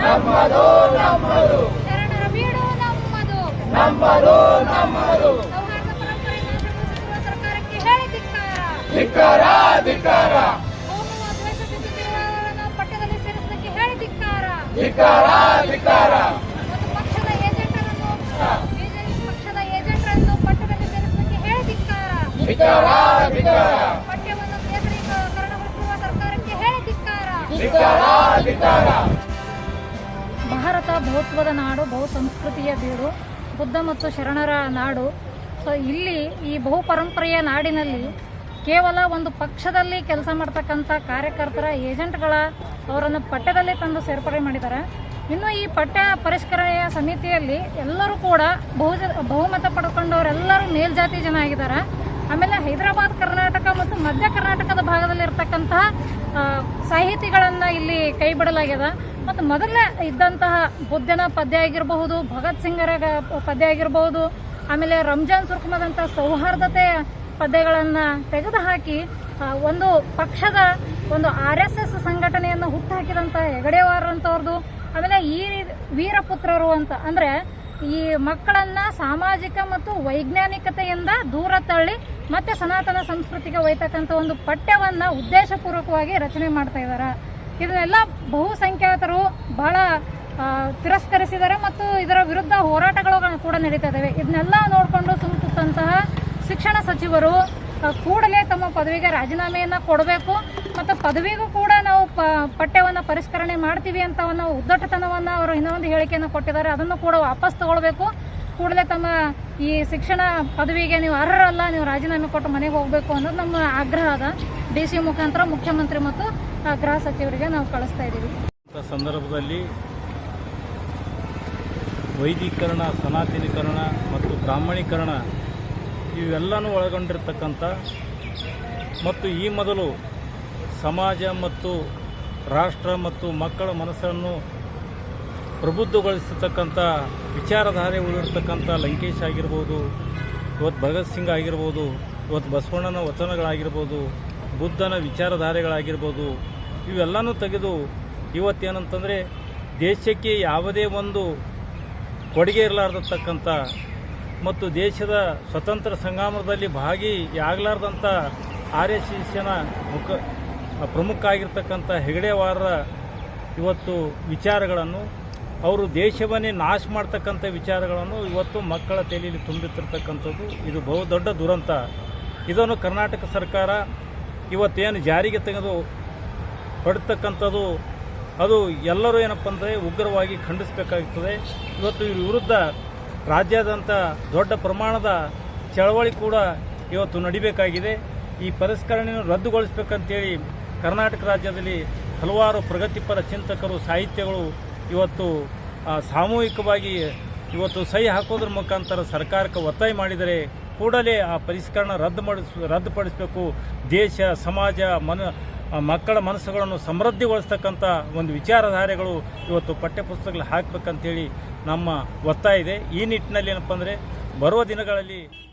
ನಮ್ಮದು ನಮ್ಮದು. ಶರಣರ ಬೀಡು ನಮ್ಮದು. ನಮ್ಮದು ನಮ್ಮದು. ಸರ್ಕಾರಕ್ಕೆ ಹೇಳಿ ಧಿಕ್ಕಾರ. ಧಿಕ್ಕಾರ ಧಿಕ್ಕಾರ. ಕೋಮುವ ಪಟ್ಟದಲ್ಲಿ ಸೇರಿಸಲಿಕ್ಕೆ ಹೇಳಿ ಧಿಕ್ಕಾರ. ಪಕ್ಷದ ಏಜೆಂಟರನ್ನು ಪಕ್ಷದ ಏಜೆಂಟರನ್ನು ಪಟ್ಟದಲ್ಲಿ ಸೇರಿಸಲಿಕ್ಕೆ ಹೇಳಿ ಧಿಕ್ಕಾರ. ಧಿಕ್ಕಾರ ಧಿಕ್ಕಾರ. ಪಠ್ಯವನ್ನು ಸರ್ಕಾರಕ್ಕೆ ಹೇಳಿ ಧಿಕ್ಕಾರ. ಧಿಕ್ಕಾರ ಧಿಕ್ಕಾರ. ಬಹುತ್ವದ ನಾಡು ಬಹು ಸಂಸ್ಕೃತಿಯ ಬೀಡು, ಬುದ್ಧ ಮತ್ತು ಶರಣರ ನಾಡು. ಸೊ ಇಲ್ಲಿ ಈ ಬಹು ಪರಂಪರೆಯ ನಾಡಿನಲ್ಲಿ ಕೇವಲ ಒಂದು ಪಕ್ಷದಲ್ಲಿ ಕೆಲಸ ಮಾಡ್ತಕ್ಕಂಥ ಕಾರ್ಯಕರ್ತರ ಏಜೆಂಟ್ಗಳ ಅವರನ್ನು ಪಠ್ಯದಲ್ಲಿ ತಂದು ಸೇರ್ಪಡೆ ಮಾಡಿದ್ದಾರೆ. ಇನ್ನು ಈ ಪಠ್ಯ ಪರಿಷ್ಕರಣೆಯ ಸಮಿತಿಯಲ್ಲಿ ಎಲ್ಲರೂ ಕೂಡ ಬಹುಜ, ಬಹುಮತ ಪಡ್ಕೊಂಡವರೆಲ್ಲರೂ ಮೇಲ್ಜಾತಿ ಜನ ಆಗಿದ್ದಾರೆ. ಆಮೇಲೆ ಹೈದರಾಬಾದ್, ಕರ್ನಾಟಕ ಮತ್ತು ಮಧ್ಯ ಕರ್ನಾಟಕದ ಭಾಗದಲ್ಲಿ ಇರ್ತಕ್ಕಂತಹ ಸಾಹಿತಿಗಳನ್ನು ಇಲ್ಲಿ ಕೈ ಬಿಡಲಾಗ್ಯದ. ಮತ್ತು ಮೊದಲನೇ ಇದ್ದಂತಹ ಬುದ್ಧನ ಪದ್ಯ ಆಗಿರಬಹುದು, ಭಗತ್ ಸಿಂಗರ ಪದ್ಯ ಆಗಿರಬಹುದು, ಆಮೇಲೆ ರಂಜಾನ್ ಸುರ್ಕುಮದಂತಹ ಸೌಹಾರ್ದತೆಯ ಪದ್ಯಗಳನ್ನು ತೆಗೆದುಹಾಕಿ ಒಂದು ಪಕ್ಷದ ಒಂದು ಆರ್ ಎಸ್ ಎಸ್ ಸಂಘಟನೆಯನ್ನು ಹುಟ್ಟುಹಾಕಿದಂಥ ಹೆಗಡೆವಾರಂಥವ್ರದ್ದು ಆಮೇಲೆ ಈ ವೀರಪುತ್ರರು ಅಂತ. ಅಂದರೆ ಈ ಮಕ್ಕಳನ್ನ ಸಾಮಾಜಿಕ ಮತ್ತು ವೈಜ್ಞಾನಿಕತೆಯಿಂದ ದೂರ ತಳ್ಳಿ, ಮತ್ತೆ ಸನಾತನ ಸಂಸ್ಕೃತಿಗೆ ಒಯ್ತಕ್ಕಂಥ ಒಂದು ಪಠ್ಯವನ್ನು ಉದ್ದೇಶಪೂರ್ವಕವಾಗಿ ರಚನೆ ಮಾಡ್ತಾ ಇದ್ದಾರೆ ಇದನ್ನೆಲ್ಲ ಬಹುಸಂಖ್ಯಾತರು ಬಹಳ ತಿರಸ್ಕರಿಸಿದ್ದಾರೆ ಮತ್ತು ಇದರ ವಿರುದ್ಧ ಹೋರಾಟಗಳು ಕೂಡ ನಡೀತಾ ಇದ್ದಾವೆ ಇದನ್ನೆಲ್ಲ ನೋಡಿಕೊಂಡು ಸುಮ್ಮುತ್ತಂತಹ ಶಿಕ್ಷಣ ಸಚಿವರು ಕೂಡಲೇ ತಮ್ಮ ಪದವಿಗೆ ರಾಜೀನಾಮೆಯನ್ನು ಕೊಡಬೇಕು ಮತ್ತು ಪದವಿಗೂ ಕೂಡ ನಾವು ಪ, ಪಠ್ಯವನ್ನು ಪರಿಷ್ಕರಣೆ ಮಾಡ್ತೀವಿ ಅಂತ ಒಂದು ಉದ್ದಟತನವನ್ನು ಅವರು ಇನ್ನೊಂದು ಹೇಳಿಕೆಯನ್ನು ಕೊಟ್ಟಿದ್ದಾರೆ. ಅದನ್ನು ಕೂಡ ವಾಪಸ್ ತಗೊಳ್ಬೇಕು. ಕೂಡಲೇ ತಮ್ಮ ಈ ಶಿಕ್ಷಣ ಪದವಿಗೆ ನೀವು ಅರ್ಹರಲ್ಲ, ನೀವು ರಾಜೀನಾಮೆ ಕೊಟ್ಟು ಮನೆಗೆ ಹೋಗಬೇಕು ಅನ್ನೋದು ನಮ್ಮ ಆಗ್ರಹ ಅದ ಡಿ ಸಿ ಮುಖಾಂತರ ಮುಖ್ಯಮಂತ್ರಿ ಮತ್ತು ಗೃಹ ಸಚಿವರಿಗೆ ನಾವು ಕಳಿಸ್ತಾ ಇದ್ದೀವಿ. ಸಂದರ್ಭದಲ್ಲಿ ವೈದೀಕರಣ ಸನಾತನೀಕರಣ ಮತ್ತು ಬ್ರಾಹ್ಮಣೀಕರಣ ಇವೆಲ್ಲನೂ ಒಳಗೊಂಡಿರ್ತಕ್ಕಂಥ ಮತ್ತು ಈ ಮೊದಲು ಸಮಾಜ ಮತ್ತು ರಾಷ್ಟ್ರ ಮತ್ತು ಮಕ್ಕಳ ಮನಸ್ಸನ್ನು ಪ್ರಬುದ್ಧಗೊಳಿಸತಕ್ಕಂಥ ವಿಚಾರಧಾರೆ ಉಳಿರ್ತಕ್ಕಂಥ ಲಂಕೇಶ್ ಆಗಿರ್ಬೋದು, ಇವತ್ತು ಭಗತ್ ಸಿಂಗ್ ಆಗಿರ್ಬೋದು, ಇವತ್ತು ಬಸವಣ್ಣನ ವಚನಗಳಾಗಿರ್ಬೋದು, ಬುದ್ಧನ ವಿಚಾರಧಾರೆಗಳಾಗಿರ್ಬೋದು ಇವೆಲ್ಲನೂ ತೆಗೆದು ಇವತ್ತೇನಂತಂದರೆ ದೇಶಕ್ಕೆ ಯಾವುದೇ ಒಂದು ಕೊಡುಗೆ ಇರಲಾರ್ದತಕ್ಕಂಥ ಮತ್ತು ದೇಶದ ಸ್ವತಂತ್ರ ಸಂಗ್ರಾಮದಲ್ಲಿ ಭಾಗಿಯಾಗಲಾರ್ದಂಥ ಆರ್ ಎಸ್ ಎಸ್ನ ಮುಖ ಪ್ರಮುಖ ಆಗಿರ್ತಕ್ಕಂಥ ಹೆಗಡೆವಾರರ ಇವತ್ತು ವಿಚಾರಗಳನ್ನು, ಅವರು ದೇಶವನ್ನೇ ನಾಶ ಮಾಡ್ತಕ್ಕಂಥ ವಿಚಾರಗಳನ್ನು ಇವತ್ತು ಮಕ್ಕಳ ತಲೆಯಲ್ಲಿ ತುಂಬಿತಿರ್ತಕ್ಕಂಥದ್ದು ಇದು ಬಹುದೊಡ್ಡ ದುರಂತ. ಇದನ್ನು ಕರ್ನಾಟಕ ಸರ್ಕಾರ ಇವತ್ತೇನು ಜಾರಿಗೆ ತೆಗೆದು ಪಡ್ತಕ್ಕಂಥದ್ದು, ಅದು ಎಲ್ಲರೂ ಏನಪ್ಪ ಅಂದರೆ ಉಗ್ರವಾಗಿ ಖಂಡಿಸಬೇಕಾಗ್ತದೆ. ಇವತ್ತು ಇವ್ರ ವಿರುದ್ಧ ರಾಜ್ಯಾದ್ಯಂತ ದೊಡ್ಡ ಪ್ರಮಾಣದ ಚಳವಳಿ ಕೂಡ ಇವತ್ತು ನಡಿಬೇಕಾಗಿದೆ. ಈ ಪರಿಷ್ಕರಣೆಯನ್ನು ರದ್ದುಗೊಳಿಸಬೇಕಂತೇಳಿ ಕರ್ನಾಟಕ ರಾಜ್ಯದಲ್ಲಿ ಹಲವಾರು ಪ್ರಗತಿಪರ ಚಿಂತಕರು, ಸಾಹಿತ್ಯಗಳು ಇವತ್ತು ಸಾಮೂಹಿಕವಾಗಿ ಇವತ್ತು ಸಹಿ ಹಾಕೋದ್ರ ಮುಖಾಂತರ ಸರ್ಕಾರಕ್ಕೆ ಒತ್ತಾಯ ಮಾಡಿದರೆ ಕೂಡಲೇ ಆ ಪರಿಷ್ಕರಣ ರದ್ದು ಮಾಡಿಸ್, ರದ್ದುಪಡಿಸಬೇಕು. ದೇಶ, ಸಮಾಜ, ಮನ ಮಕ್ಕಳ ಮನಸ್ಸುಗಳನ್ನು ಸಮೃದ್ಧಿಗೊಳಿಸ್ತಕ್ಕಂಥ ಒಂದು ವಿಚಾರಧಾರೆಗಳು ಇವತ್ತು ಪಠ್ಯಪುಸ್ತಕಗಳು ಹಾಕಬೇಕಂತೇಳಿ ನಮ್ಮ ಒತ್ತಾಯ ಇದೆ. ಈ ನಿಟ್ಟಿನಲ್ಲಿ ಏನಪ್ಪ ಅಂದರೆ ಬರುವ ದಿನಗಳಲ್ಲಿ